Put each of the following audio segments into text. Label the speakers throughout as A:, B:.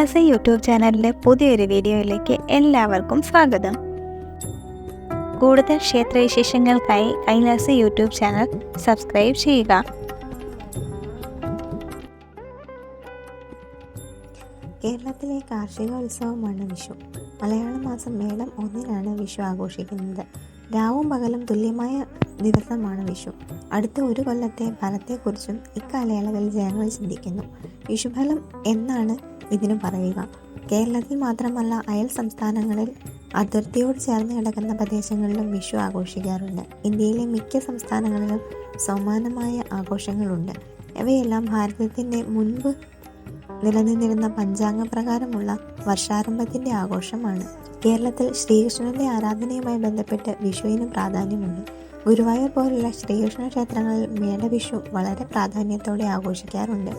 A: Kailasa YouTube ചാനലിലെ പുതിയൊരു വീഡിയോയിലേക്ക് എല്ലാവർക്കും സ്വാഗതം. കൂടുതൽ ക്ഷേത്രവിശേഷങ്ങൾക്കായി കൈലാസ യൂട്യൂബ് ചാനൽ സബ്സ്ക്രൈബ് ചെയ്യുക.
B: കേരളത്തിലെ കാർഷിക ഉത്സവമാണ് വിഷു. മലയാള മാസം മേടം ഒന്നിനാണ് വിഷു ആഘോഷിക്കുന്നത്. രാവും പകലും തുല്യമായ ദിവസമാണ് വിഷു. അടുത്ത ഒരു കൊല്ലത്തെ ഫലത്തെക്കുറിച്ചും ഇക്കാലയളവിൽ ജനങ്ങൾ ചിന്തിക്കുന്നു. വിഷുഫലം എന്നാണ് ഇതിനു പറയുക. കേരളത്തിൽ മാത്രമല്ല അയൽ സംസ്ഥാനങ്ങളിൽ അതിർത്തിയോട് ചേർന്ന് കിടക്കുന്ന പ്രദേശങ്ങളിലും വിഷു ആഘോഷിക്കാറുണ്ട്. ഇന്ത്യയിലെ മിക്ക സംസ്ഥാനങ്ങളിലും സമാനമായ ആഘോഷങ്ങളുണ്ട്. ഇവയെല്ലാം ഭാരതത്തിന്റെ മുൻപ് നിലനിന്നിരുന്ന പഞ്ചാംഗ പ്രകാരമുള്ള വർഷാരംഭത്തിന്റെ ആഘോഷമാണ്. കേരളത്തിൽ ശ്രീകൃഷ്ണന്റെ ആരാധനയുമായി ബന്ധപ്പെട്ട് വിഷുവിന് പ്രാധാന്യമുണ്ട്. ഗുരുവായൂർ പോലുള്ള ശ്രീകൃഷ്ണ ക്ഷേത്രങ്ങളിൽ മേടവിഷു വളരെ പ്രാധാന്യത്തോടെ ആഘോഷിക്കാറുണ്ട്.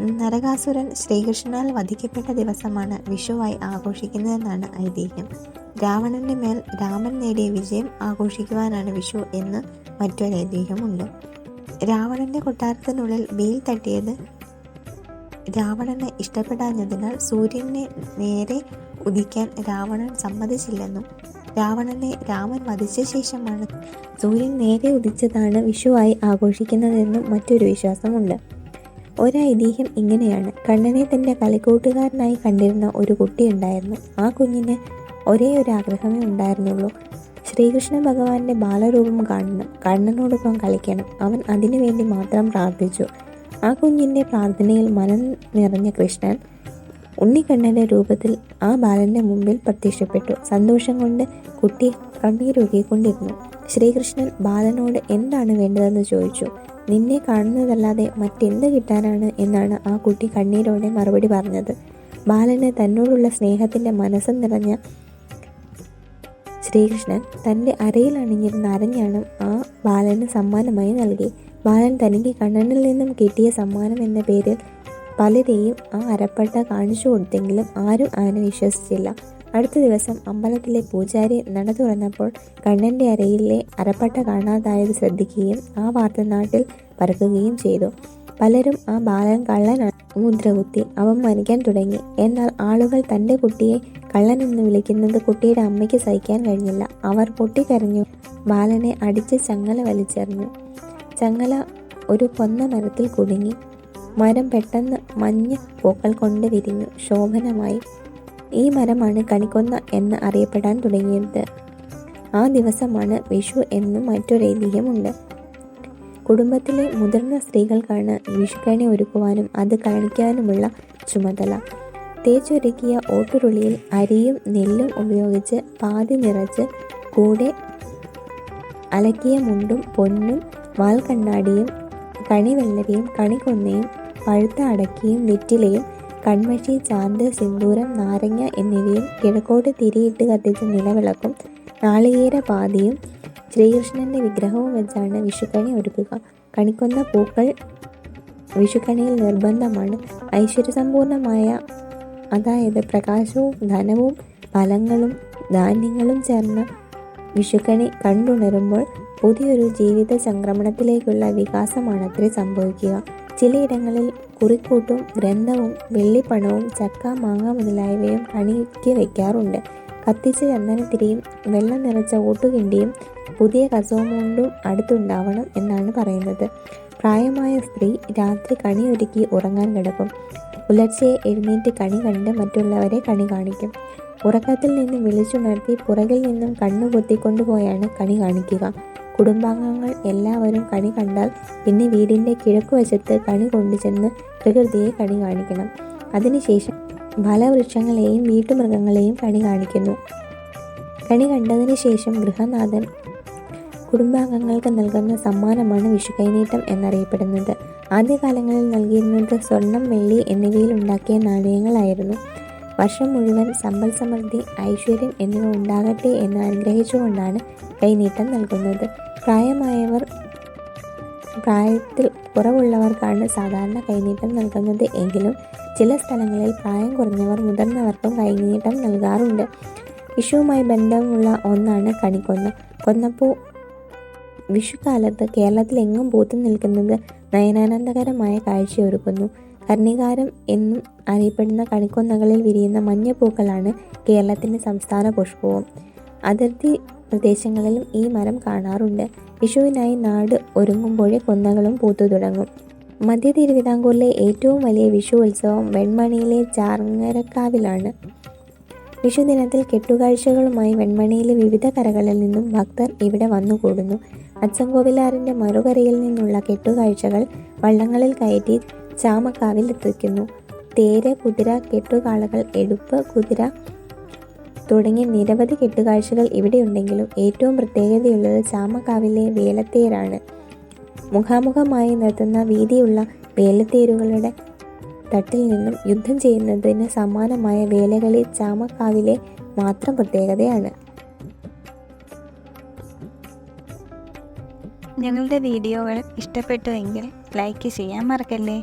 B: നരകാസുരൻ ശ്രീകൃഷ്ണനാൽ വധിക്കപ്പെട്ട ദിവസമാണ് വിഷുവായി ആഘോഷിക്കുന്നതെന്നാണ് ഐതിഹ്യം. രാവണന്റെ മേൽ രാമൻ നേടിയ വിജയം ആഘോഷിക്കുവാനാണ് വിഷു എന്ന് മറ്റൊരു ഐതിഹ്യമുണ്ട്. രാവണന്റെ കൊട്ടാരത്തിനുള്ളിൽ വെയിൽ തട്ടിയത് രാവണന് ഇഷ്ടപ്പെടാഞ്ഞതിനാൽ സൂര്യനെ നേരെ ഉദിക്കാൻ രാവണൻ സമ്മതിച്ചില്ലെന്നും രാവണനെ രാമൻ വധിച്ച ശേഷമാണ് സൂര്യൻ നേരെ ഉദിച്ചതാണ് വിഷുവായി ആഘോഷിക്കുന്നതെന്നും മറ്റൊരു വിശ്വാസമുണ്ട്. ഒരൈതിഹ്യം ഇങ്ങനെയാണ്. കണ്ണനെ തന്റെ കളിക്കൂട്ടുകാരനായി കണ്ടിരുന്ന ഒരു കുട്ടിയുണ്ടായിരുന്നു ആ കുഞ്ഞിന് ഒരേ ഒരു ആഗ്രഹമേ ഉണ്ടായിരുന്നുള്ളൂ. ശ്രീകൃഷ്ണ ഭഗവാന്റെ ബാലരൂപം കാണണം കണ്ണനോടൊപ്പം കളിക്കണം. അവൻ അതിനുവേണ്ടി മാത്രം പ്രാർത്ഥിച്ചു. ആ കുഞ്ഞിന്റെ പ്രാർത്ഥനയിൽ മനം നിറഞ്ഞ കൃഷ്ണൻ ഉണ്ണിക്കണ്ണന്റെ രൂപത്തിൽ ആ ബാലന്റെ മുമ്പിൽ പ്രത്യക്ഷപ്പെട്ടു. സന്തോഷം കൊണ്ട് കുട്ടി കണ്ണീരൊഴുകിക്കൊണ്ടിരുന്നു. ശ്രീകൃഷ്ണൻ ബാലനോട് എന്താണ് വേണ്ടതെന്ന് ചോദിച്ചു. നിന്നെ കാണുന്നതല്ലാതെ മറ്റെന്ത് കിട്ടാനാണ്? എന്നാണ് ആ കുട്ടി കണ്ണീരോടെ മറുപടി പറഞ്ഞത്. ബാലന് തന്നോടുള്ള സ്നേഹത്തിന്റെ മനസ്സ് നിറഞ്ഞ ശ്രീകൃഷ്ണൻ തന്റെ അരയിൽ അണിഞ്ഞിരുന്ന അരഞ്ഞാണം ആ ബാലന് സമ്മാനമായി നൽകി. ബാലൻ തനിക്ക് കണ്ണനിൽ നിന്നും കിട്ടിയ സമ്മാനം എന്ന പേരിൽ പലരെയും ആ അരപ്പട്ട കാണിച്ചു കൊടുത്തെങ്കിലും ആരും അവനെ വിശ്വസിച്ചില്ല. അടുത്ത ദിവസം അമ്പലത്തിലെ പൂജാരി നട തുറന്നപ്പോൾ കണ്ണന്റെ അരയിലെ അരപ്പട്ട കാണാതായത് ശ്രദ്ധിക്കുകയും ആ വാർത്ത നാട്ടിൽ പരക്കുകയും ചെയ്തു. പലരും ആ ബാലൻ കള്ളനാണ് മുദ്രകുത്തി അവമാനിക്കാൻ തുടങ്ങി. എന്നാൽ ആളുകൾ തന്റെ കുട്ടിയെ കള്ളൻ എന്ന് വിളിക്കുന്നത് കുട്ടിയുടെ അമ്മയ്ക്ക് സഹിക്കാൻ കഴിഞ്ഞില്ല. അവർ പൊട്ടിക്കരഞ്ഞു. ബാലനെ അടിച്ച് ചങ്ങല വലിച്ചെറിഞ്ഞു. ചങ്ങല ഒരു പൊന്ന മരത്തിൽ കുടുങ്ങി. മരം പെട്ടെന്ന് മഞ്ഞ പൂക്കൾ കൊണ്ട് വിരിഞ്ഞു. ശോഭനമായി ഈ മരമാണ് കണിക്കൊന്ന എന്ന് അറിയപ്പെടാൻ തുടങ്ങിയത്. ആ ദിവസമാണ് വിഷു എന്നും മറ്റൊരു ഐതിഹ്യമുണ്ട് കുടുംബത്തിലെ മുതിർന്ന സ്ത്രീകൾക്കാണ് വിഷുക്കണി ഒരുക്കുവാനും അത് കാണിക്കാനുമുള്ള ചുമതല. തേച്ചൊരുക്കിയ ഓട്ടുരുളിയിൽ അരിയും നെല്ലും ഉപയോഗിച്ച് പാതി നിറച്ച് കൂടെ അലക്കിയ മുണ്ടും പൊന്നും വാൽക്കണ്ണാടിയും കണിവെള്ളരിയും കണിക്കൊന്നയും പഴുത്ത അടക്കിയും വെറ്റിലയും കൺമഷി ചാന്ത് സിന്ദൂരം നാരങ്ങ എന്നിവയും കിഴക്കോട്ട് തിരിയിട്ട് കത്തിച്ച നിലവിളക്കും. നാളികേര പാതിയും ശ്രീകൃഷ്ണന്റെ വിഗ്രഹവും വെച്ചാണ് വിഷുക്കണി ഒരുക്കുക. കണിക്കൊന്ന പൂക്കൾ വിഷുക്കണിയിൽ നിർബന്ധമാണ്. ഐശ്വര്യസമ്പൂർണമായ അതായത് പ്രകാശവും ധനവും ഫലങ്ങളും ധാന്യങ്ങളും ചേർന്ന വിഷുക്കണി കണ്ടുണരുമ്പോൾ പുതിയൊരു ജീവിത സംക്രമണത്തിലേക്കുള്ള വികാസമാണത്രേ സംഭവിക്കുക. ചിലയിടങ്ങളിൽ കുറിക്കൂട്ടും ഗ്രന്ഥവും വെള്ളിപ്പണവും ചക്ക മാങ്ങ മുതലായവയും കണിക്ക് വയ്ക്കാറുണ്ട്. കത്തിച്ച ചന്ദനത്തിരിയും വെള്ളം നിറച്ച ഓട്ടുകിണ്ടിയും പുതിയ കസവുമുണ്ടും അടുത്തുണ്ടാവണം എന്നാണ് പറയുന്നത്. പ്രായമായ സ്ത്രീ രാത്രി കണി ഒരുക്കി ഉറങ്ങാൻ കിടക്കും. പുലർച്ചെ എഴുന്നേറ്റ് കണി കണ്ട് മറ്റുള്ളവരെ കണി കാണിക്കും. ഉറക്കത്തിൽ നിന്ന് വിളിച്ചുണർത്തി പുറകിൽ നിന്നും കണ്ണു പൊത്തിക്കൊണ്ടുപോയാണ് കണി കാണിക്കുക. കുടുംബാംഗങ്ങൾ എല്ലാവരും കണി കണ്ടാൽ പിന്നെ വീടിന്റെ കിഴക്കുവശത്ത് കണി കൊണ്ടുചെന്ന് പ്രകൃതിയെ കണി കാണിക്കണം. അതിനുശേഷം ഫലവൃക്ഷങ്ങളെയും വീട്ടുമൃഗങ്ങളെയും കണി കാണിക്കുന്നു. കണി കണ്ടതിന് ശേഷം ഗൃഹനാഥൻ കുടുംബാംഗങ്ങൾക്ക് നൽകുന്ന സമ്മാനമാണ് വിഷു കൈനീട്ടം എന്നറിയപ്പെടുന്നത്. ആദ്യകാലങ്ങളിൽ നൽകിയിരുന്നത് സ്വർണം വെള്ളി എന്നിവയിൽ ഉണ്ടാക്കിയ നാണയങ്ങളായിരുന്നു. വർഷം മുഴുവൻ സമ്പൽ സമൃദ്ധി ഐശ്വര്യം എന്നിവ ഉണ്ടാകട്ടെ എന്ന് അനുഗ്രഹിച്ചുകൊണ്ടാണ് കൈനീട്ടം നൽകുന്നത്. പ്രായമായവർ പ്രായത്തിൽ കുറവുള്ളവർക്കാണ് സാധാരണ കൈനീട്ടം നൽകുന്നത്. എങ്കിലും ചില സ്ഥലങ്ങളിൽ പ്രായം കുറഞ്ഞവർ മുതിർന്നവർക്കും കൈനീട്ടം നൽകാറുണ്ട്. വിഷുവുമായി ബന്ധമുള്ള ഒന്നാണ് കണിക്കൊന്ന. കൊന്നപ്പൂ വിഷുക്കാലത്ത് കേരളത്തിലെങ്ങും പൂത്തു നിൽക്കുന്നത് നയനാനന്ദകരമായ കാഴ്ചയൊരുക്കുന്നു. കർണികാരം എന്നും അറിയപ്പെടുന്ന കണിക്കൊന്നകളിൽ വിരിയുന്ന മഞ്ഞപ്പൂക്കളാണ് കേരളത്തിന്റെ സംസ്ഥാന പുഷ്പവും. അതിർത്തി പ്രദേശങ്ങളിലും ഈ മരം കാണാറുണ്ട്. വിഷുവിനായി നാട് ഒരുങ്ങുമ്പോഴേ കൊന്നകളും പൂത്തു തുടങ്ങും. മധ്യ തിരുവിതാംകൂറിലെ ഏറ്റവും വലിയ വിഷു ഉത്സവം വെൺമണിയിലെ ചാർങ്ങരക്കാവിലാണ് വിഷുദിനത്തിൽ കെട്ടുകാഴ്ചകളുമായി വെൺമണിയിലെ വിവിധ കരകളിൽ നിന്നും ഭക്തർ ഇവിടെ വന്നുകൂടുന്നു. അച്ചൻകോവിലാറിന്റെ മറുകരയിൽ നിന്നുള്ള കെട്ടുകാഴ്ചകൾ വള്ളങ്ങളിൽ കയറ്റി ചാമക്കാവിൽ എത്തിക്കുന്നു. തേര് കുതിര കെട്ടുകാളകൾ എടുപ്പ് കുതിര തുടങ്ങിയ നിരവധി കെട്ടുകാഴ്ചകൾ ഇവിടെയുണ്ടെങ്കിലും ഏറ്റവും പ്രത്യേകതയുള്ളത് ചാമക്കാവിലെ വേലത്തേരാണ്. മുഖാമുഖമായി നിർത്തുന്ന വീതിയുള്ള വേലത്തേരുകളുടെ തട്ടിൽ നിന്നും യുദ്ധം ചെയ്യുന്നതിന് സമാനമായ വേലകളി ചാമക്കാവിലെ മാത്രം പ്രത്യേകതയാണ്.
A: ഞങ്ങളുടെ വീഡിയോകൾ ഇഷ്ടപ്പെട്ടുവെങ്കിൽ ലൈക്ക് ചെയ്യാൻ മറക്കല്ലേ?